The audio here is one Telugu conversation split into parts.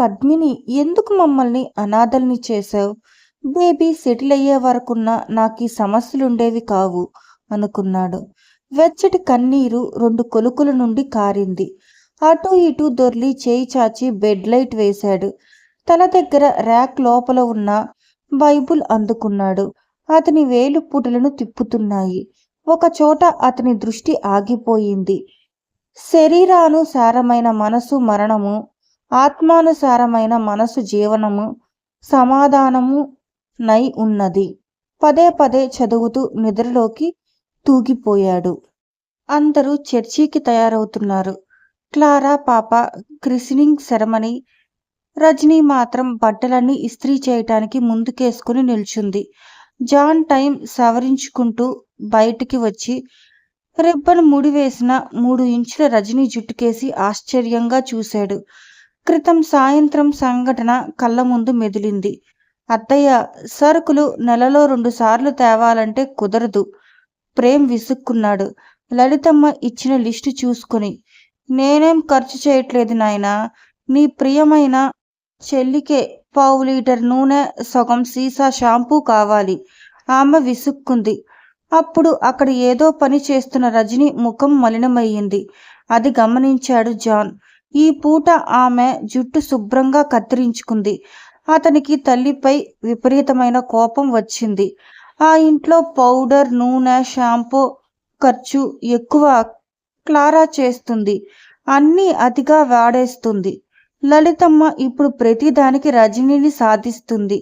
పద్మిని ఎందుకు మమ్మల్ని అనాథల్ని చేశావు? బేబీ సెటిల్ అయ్యే వరకున్న నాకు ఈ సమస్యలుండేవి కావు అనుకున్నాడు. వెచ్చటి కన్నీరు రెండు కొలుకుల నుండి కారింది. అటు ఇటు దొర్లి చేయి చాచి బెడ్ లైట్ వేశాడు. తల దగ్గర ర్యాక్ లోపల ఉన్న బైబుల్ అందుకున్నాడు. అతని వేలు పుటలను తిప్పుతున్నాయి. ఒక చోట అతని దృష్టి ఆగిపోయింది. శరీరానుసారమైన మనసు మరణము ఆత్మానుసారమైన మనసు జీవనము సమాధానము నై ఉన్నది. పదే పదే చదువుతూ నిద్రలోకి తూగిపోయాడు. అందరూ చర్చికి తయారవుతున్నారు. క్లారా పాప క్రిసినింగ్ సెరమనీ రజనీ మాత్రం బట్టలన్నీ ఇస్త్రీ చేయటానికి ముందుకేసుకుని నిల్చుంది. జాన్ టైం సవరించుకుంటూ బయటికి వచ్చి రిబ్బన్ ముడివేసిన మూడు ఇంచుల రజనీ జుట్టుకేసి ఆశ్చర్యంగా చూశాడు. క్రితం సాయంత్రం సంఘటన కళ్ళ ముందు మెదిలింది. అత్తయ్య సరుకులు నెలలో రెండు సార్లు తేవాలంటే కుదరదు. ప్రేమ్ విసుక్కున్నాడు. లలితమ్మ ఇచ్చిన లిస్టు చూసుకుని నేనేం ఖర్చు చేయట్లేదు నాయనా. నీ ప్రియమైన చెల్లికే పావు లీటర్ నూనె సగం సీసా షాంపూ కావాలి. ఆమె విసుక్కుంది. అప్పుడు అక్కడ ఏదో పని చేస్తున్న రజని ముఖం మలినమయ్యింది. అది గమనించాడు జాన్. ఈ పూట ఆమె జుట్టు శుభ్రంగా కత్తిరించుకుంది. అతనికి తల్లిపై విపరీతమైన కోపం వచ్చింది. ఆ ఇంట్లో పౌడర్ నూనె షాంపూ ఖర్చు ఎక్కువ క్లారా చేస్తుంది. అన్నీ అతిగా వాడేస్తుంది. లలితమ్మ ఇప్పుడు ప్రతిదానికి రజనీని సాధిస్తుంది.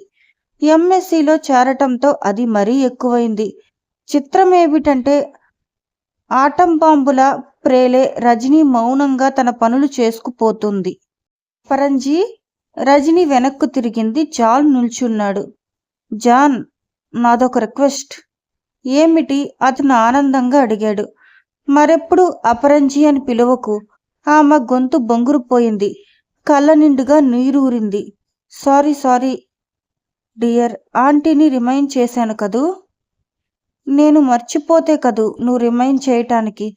ఎంఎస్సిలో చేరటంతో అది మరీ ఎక్కువైంది. చిత్రం ఏమిటంటే ఆటం బాంబుల ప్రేలే రజనీ మౌనంగా తన పనులు చేసుకుపోతుంది. పరంజీ రజని వెనక్కు తిరిగింది. జాన్ నిల్చున్నాడు. జాన్ నాదొక రిక్వెస్ట్. ఏమిటి? అతను ఆనందంగా అడిగాడు. మరెప్పుడు అపరంజి అని పిలువకు? ఆమె గొంతు బొంగురుపోయింది. కళ్ళ నిండుగా నీరూరింది. Sorry sorry dear. ఆంటీని రిమైండ్ చేశాను కదూ? నేను మర్చిపోతే కదూ నువ్వు రిమైండ్ చేయటానికి.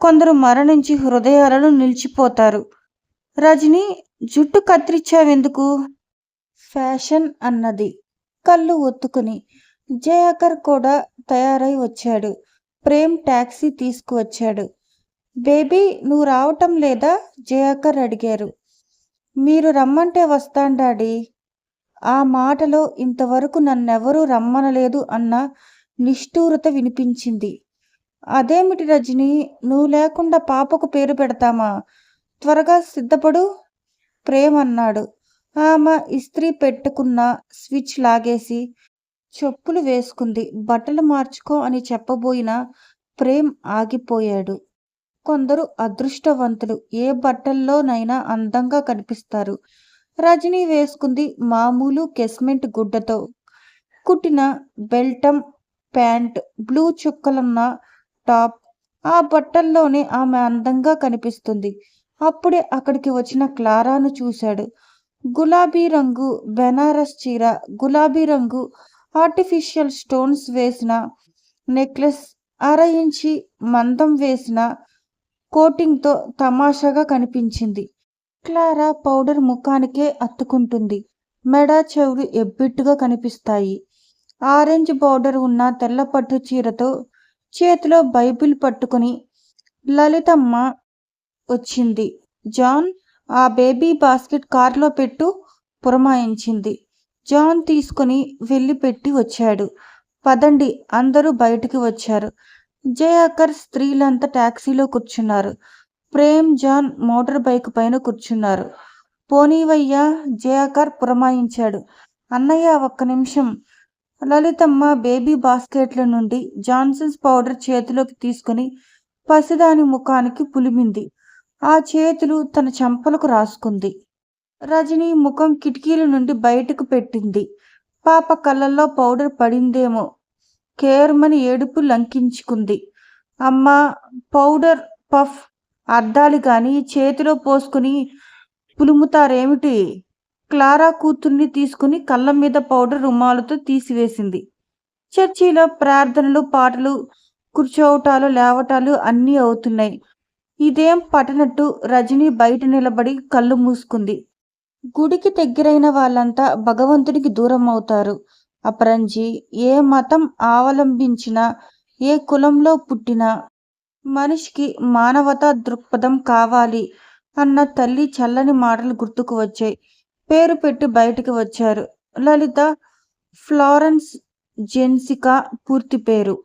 కొందరు మరణించి హృదయాలను నిలిచిపోతారు. రజని జుట్టు కత్తిరించావెందుకు ఫ్యాషన్ అన్నది. కళ్ళు ఒత్తుకుని. జయాకర్ కూడా తయారై వచ్చాడు. ప్రేమ్ టాక్సీ తీసుకువచ్చాడు. బేబీ నువ్వు రావటం లేదా? జయాకర్ అడిగారు. మీరు రమ్మంటే వస్తాను డాడీ. ఆ మాటలో ఇంతవరకు నన్నెవరూ రమ్మనలేదు అన్న నిష్ఠూరత వినిపించింది. అదేమిటి రజని? నువ్వు లేకుండా పాపకు పేరు పెడతామా? త్వరగా సిద్ధపడు ప్రేమ్ అన్నాడు. ఆమె ఇస్త్రీ పెట్టుకున్న స్విచ్ లాగేసి చెప్పులు వేసుకుంది. బట్టలు మార్చుకో అని చెప్పబోయిన ప్రేమ్ ఆగిపోయాడు. కొందరు అదృష్టవంతులు. ఏ బట్టల్లోనైనా అందంగా కనిపిస్తారు. రజనీ వేసుకుంది మామూలు కెస్మెంట్ గుడ్డతో. కుట్టిన బెల్టం ప్యాంట్ బ్లూ చుక్కలున్న టాప్ ఆ బట్టల్లోనే ఆమె అందంగా కనిపిస్తుంది. అప్పుడే అక్కడికి వచ్చిన క్లారాను చూశాడు. గులాబీ రంగు బెనారస్ చీర గులాబీ రంగు ఆర్టిఫిషియల్ స్టోన్స్ వేసిన నెక్లెస్ అర ఇంచి మందం వేసిన కోటింగ్తో తమాషాగా కనిపించింది. క్లారా పౌడర్ ముఖానికే అత్తుకుంటుంది. మెడ చెవులు ఎబ్బిట్టుగా కనిపిస్తాయి. ఆరెంజ్ బార్డర్ ఉన్న తెల్ల పట్టు చీరతో చేతిలో బైబిల్ పట్టుకుని లలితమ్మ వచ్చింది. జాన్ ఆ బేబీ బాస్కెట్ కారులో పెట్టు పురమాయించింది. జాన్ తీసుకుని వెళ్ళి పెట్టి వచ్చాడు. పదండి అందరూ బయటికి వచ్చారు. జయాకర్ స్త్రీలంతా టాక్సీలో కూర్చున్నారు. ప్రేమ్ జాన్ మోటార్ బైక్ పైన కూర్చున్నారు. పోనీవయ్యా జయాకర్ పురమాయించాడు. అన్నయ్య ఒక్క నిమిషం. లలితమ్మ బేబీ బాస్కెట్ల నుండి జాన్సన్స్ పౌడర్ చేతిలోకి తీసుకుని పసిదాని ముఖానికి పులిమింది. ఆ చేతులు తన చెంపలకు రాసుకుంది. రజని ముఖం కిటికీల నుండి బయటకు పెట్టింది. పాప కళ్ళల్లో పౌడర్ పడిందేమో కేర్మని ఏడుపు లంకించుకుంది. అమ్మ పౌడర్ పఫ్ అద్దాలు కానీ చేతిలో పోసుకుని పులుముతారేమిటి? క్లారా కూతుర్ని తీసుకుని కళ్ళ మీద పౌడర్ రుమాలతో తీసివేసింది. చర్చిలో ప్రార్థనలు పాటలు కూర్చోవటాలు లేవటాలు అన్నీ అవుతున్నాయి. ఇదేం పట్టనట్టు రజని బయట నిలబడి కళ్ళు మూసుకుంది. గుడికి దగ్గరైన వాళ్ళంతా భగవంతుడికి దూరం అవుతారు. అపరంజి ఏ మతం అవలంబించినా ఏ కులంలో పుట్టినా మనిషికి మానవతా దృక్పథం కావాలి అన్న తల్లి చల్లని మాటలు గుర్తుకు వచ్చాయి. పేరు పెట్టి బయటికి వచ్చారు. లలిత ఫ్లారెన్స్ జెన్సికా పూర్తి పేరు.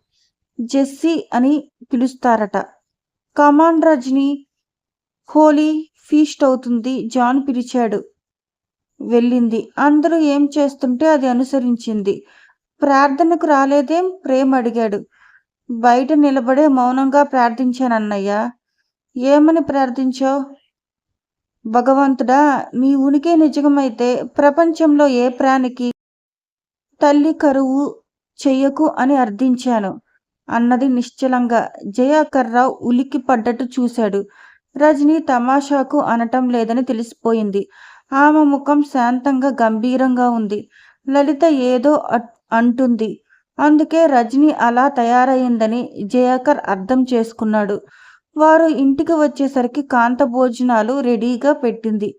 జెస్సీ అని పిలుస్తారట. కమాండ్ రజని హోలీ ఫీస్ట్ అవుతుంది. జాన్ పిలిచాడు. వెళ్ళింది. అందరూ ఏం చేస్తుంటే అది అనుసరించింది. ప్రార్థనకు రాలేదేం? ప్రేమ అడిగాడు. బయట నిలబడే మౌనంగా ప్రార్థించానన్నయ్య. ఏమని ప్రార్థించావు? భగవంతుడా మీ ఉనికి నిజమైతే ప్రపంచంలో ఏ ప్రాణికి తల్లి కరువు చెయ్యకు అని అర్థించాను. అన్నది నిశ్చలంగా జయాకర్రావు ఉలిక్కి పడ్డట్టు చూశాడు. రజని తమాషాకు అనటం లేదని తెలిసిపోయింది. ఆమె ముఖం శాంతంగా గంభీరంగా ఉంది. లలిత ఏదో అంటుంది. అందుకే రజని అలా తయారైందని జయాకర్ అర్థం చేసుకున్నాడు. వారు ఇంటికి వచ్చేసరికి కాంత భోజనాలు రెడీగా పెట్టింది.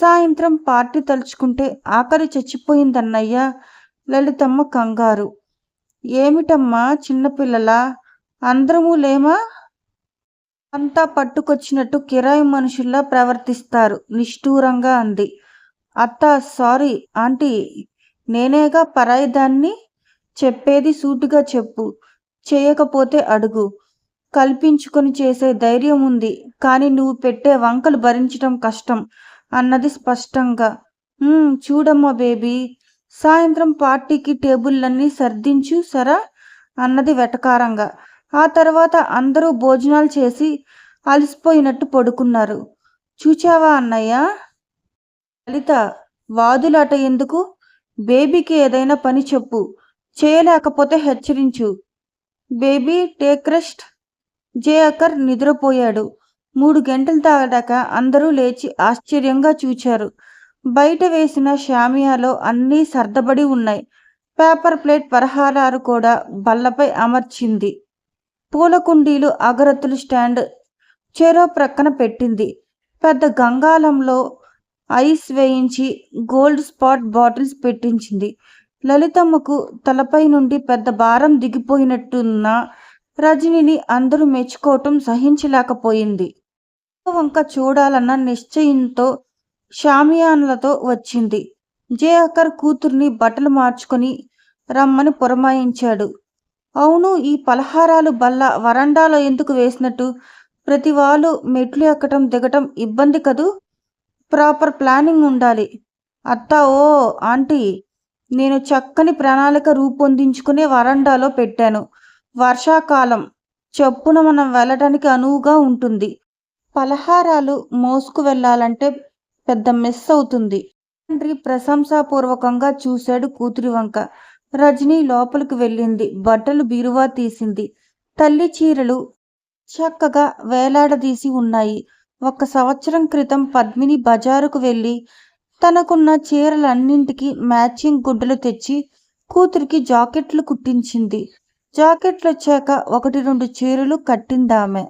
సాయంత్రం పార్టీ తలుచుకుంటే ఆకలి చచ్చిపోయిందన్నయ్య లలితమ్మ కంగారు. ఏమిటమ్మా చిన్నపిల్లలా? అందరము లేమా? అంతా పట్టుకొచ్చినట్టు కిరాయి మనుషుల్లా ప్రవర్తిస్తారు నిష్ఠూరంగా అంది. అత్త సారీ ఆంటీ నేనేగా పరాయిదాన్ని? చెప్పేది సూటిగా చెప్పు చేయకపోతే అడుగు. కల్పించుకొని చేసే ధైర్యం ఉంది. కానీ నువ్వు పెట్టే వంకలు భరించడం కష్టం అన్నది స్పష్టంగా. చూడమ్మా బేబీ. సాయంత్రం పార్టీకి టేబుల్లన్నీ సర్దించు సరా? అన్నది వెటకారంగా. ఆ తర్వాత అందరూ భోజనాలు చేసి అలసిపోయినట్టు పడుకున్నారు. చూచావా అన్నయ్య? లలిత వాదులాట ఎందుకు? బేబీకి ఏదైనా పని చెప్పు. చేయలేకపోతే హెచ్చరించు. Baby take rest. జయకర్ నిద్రపోయాడు. మూడు గంటలు తాగడాక అందరూ లేచి ఆశ్చర్యంగా చూచారు. బయట వేసిన షామియాలో అన్నీ సర్దబడి ఉన్నాయి. పేపర్ ప్లేట్ పరహారాలు కూడా బల్లపై అమర్చింది. పూల కుండీలు అగరత్తులు స్టాండ్ చెరో ప్రక్కన పెట్టింది. పెద్ద గంగాలంలో ఐస్ వేయించి గోల్డ్ స్పాట్ బాటిల్స్ పెట్టించింది. లలితమ్మకు తలపై నుండి పెద్ద భారం దిగిపోయినట్టున్న రజనిని అందరూ మెచ్చుకోవటం సహించలేకపోయింది. వంక చూడాలన్న నిశ్చయంతో షామియాన్లతో వచ్చింది. జే అక్కర్ కూతుర్ని బట్టలు మార్చుకొని రమ్మని పురమాయించాడు. అవును ఈ పలహారాలు బల్ల వరండాలో ఎందుకు వేసినట్టు? ప్రతి వాళ్ళు మెట్లు ఎక్కటం దిగటం ఇబ్బంది కదూ? ప్రాపర్ ప్లానింగ్ ఉండాలి. అత్తా ఓ ఆంటీ నేను చక్కని ప్రణాళిక రూపొందించుకునే వరండాలో పెట్టాను. వర్షాకాలం చెప్పున మనం వెళ్ళడానికి అనువుగా ఉంటుంది. పలహారాలు మోసుకు వెళ్ళాలంటే పెద్ద మిస్ అవుతుంది. తండ్రి ప్రశంసాపూర్వకంగా చూశాడు కూతురి వంక. రజని లోపలికి వెళ్ళింది. బట్టలు బీరువా తీసింది. తల్లి చీరలు చక్కగా వేలాడదీసి ఉన్నాయి. ఒక సంవత్సరం క్రితం పద్మిని బజారుకు వెళ్ళి తనకున్న చీరలన్నింటికి మ్యాచింగ్ గుడ్డలు తెచ్చి కూతురికి జాకెట్లు కుట్టించింది. జాకెట్లు వచ్చాక ఒకటి రెండు చీరలు కట్టిందామె.